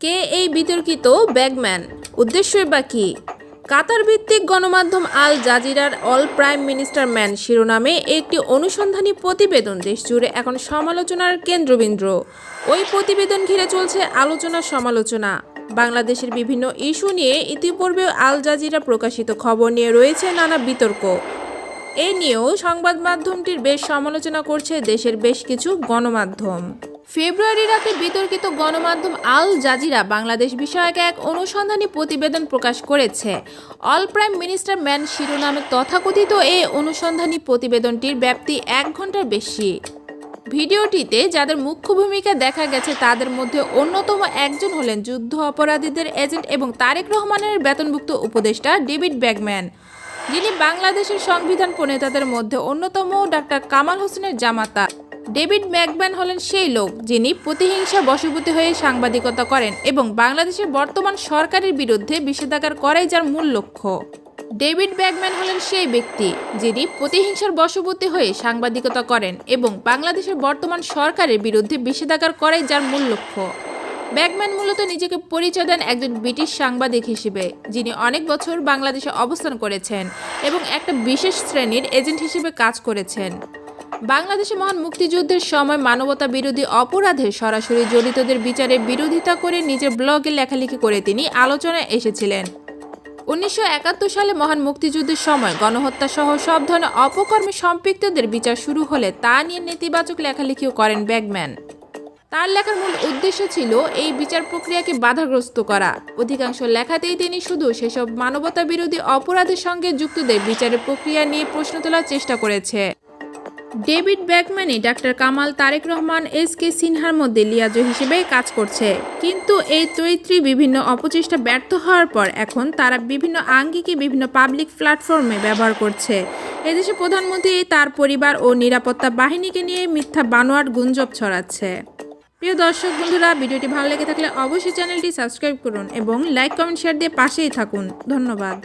কে এই বিতর্কিত ব্যাগম্যান? উদ্দেশ্যই বা কি? কাতার ভিত্তিক গণমাধ্যম আল জাজিরার অল প্রাইম মিনিস্টার ম্যান শিরোনামে একটি অনুসন্ধানী প্রতিবেদন দেশ জুড়ে এখন সমালোচনার কেন্দ্রবিন্দু। ওই প্রতিবেদন ঘিরে চলছে আলোচনা সমালোচনা। বাংলাদেশের বিভিন্ন ইস্যু নিয়ে ইতিপূর্বে আল জাজিরা প্রকাশিত খবর নিয়ে রয়েছে নানা বিতর্ক। এ নিয়েও সংবাদ মাধ্যমটির বেশ সমালোচনা করছে দেশের বেশ কিছু গণমাধ্যম। ফেব্রুয়ারি রাতে বিতর্কিত গণমাধ্যম আল জাজিরা বাংলাদেশ বিষয়ক এক অনুসন্ধানী প্রতিবেদন প্রকাশ করেছে। অল প্রাইম মিনিস্টার ম্যান শিরোনামে তথাকথিত এই অনুসন্ধানী প্রতিবেদনটির ব্যাপ্তি এক ঘণ্টার বেশি। ভিডিওটিতে যাদের মুখ্য ভূমিকা দেখা গেছে তাদের মধ্যে অন্যতম একজন হলেন যুদ্ধ অপরাধীদের এজেন্ট এবং তারেক রহমানের বেতনভুক্ত উপদেষ্টা ডেভিড ব্যাগম্যান। যিনি বাংলাদেশের সংবিধান প্রণেতাদের মধ্যে অন্যতম ডাক্তার কামাল হোসেনের জামাতা। ডেভিড ম্যাকব্যান হলেন সেই লোক যিনি প্রতিহিংসা বশবর্তী হয়ে সাংবাদিকতা করেন এবং বাংলাদেশের বর্তমান সরকারের বিরুদ্ধে বিষেধাগার করাই যার মূল লক্ষ্য। ডেভিড ব্যাগম্যান হলেন সেই ব্যক্তি যিনি প্রতিহিংসার বশবর্তী হয়ে সাংবাদিকতা করেন এবং বাংলাদেশের বর্তমান সরকারের বিরুদ্ধে বিষেধাগার করাই যার মূল লক্ষ্য। ব্যাগম্যান মূলত নিজেকে পরিচয় দেন একজন ব্রিটিশ সাংবাদিক হিসেবে, যিনি অনেক বছর বাংলাদেশে অবস্থান করেছেন এবং একটা বিশেষ শ্রেণির এজেন্ট হিসেবে কাজ করেছেন। বাংলাদেশে মহান মুক্তিযুদ্ধের সময় মানবতা বিরোধী অপরাধে সরাসরি জড়িতদের বিচারে বিরোধিতা করে নিজের ব্লগে লেখালেখি করে তিনি আলোচনায় এসেছিলেন। উনিশশো একাত্তর সালে মহান মুক্তিযুদ্ধের সময় গণহত্যা সহ সব ধরনের অপকর্মে সম্পৃক্তদের বিচার শুরু হলে তা নিয়ে নেতিবাচক লেখালেখিও করেন ব্যাগম্যান। তার লেখার মূল উদ্দেশ্য ছিল এই বিচার প্রক্রিয়াকে বাধাগ্রস্ত করা। অধিকাংশ লেখাতেই তিনি শুধু সেসব মানবতা বিরোধী অপরাধের সঙ্গে যুক্তদের বিচারের প্রক্রিয়া নিয়ে প্রশ্ন তোলার চেষ্টা করেছে। David ব্যাকম্যানই doctor Kamal Tareque Rahman, S K সিনহার মধ্যে লিয়াজো হিসেবে কাজ করছে। কিন্তু এই চরিত্রী বিভিন্ন অপচেষ্টা ব্যর্থ হওয়ার পর এখন তারা বিভিন্ন আঙ্গিকে বিভিন্ন পাবলিক প্ল্যাটফর্মে ব্যবহার করছে। এদেশে প্রধানমন্ত্রী তার পরিবার ও নিরাপত্তা বাহিনীকে নিয়ে মিথ্যা বানোয়াট গুঞ্জব ছড়াচ্ছে। প্রিয় দর্শক বন্ধুরা, ভিডিওটি ভালো লেগে থাকলে অবশ্যই চ্যানেলটি সাবস্ক্রাইব করুন এবং লাইক, কমেন্ট, শেয়ার দিয়ে পাশেই থাকুন। ধন্যবাদ।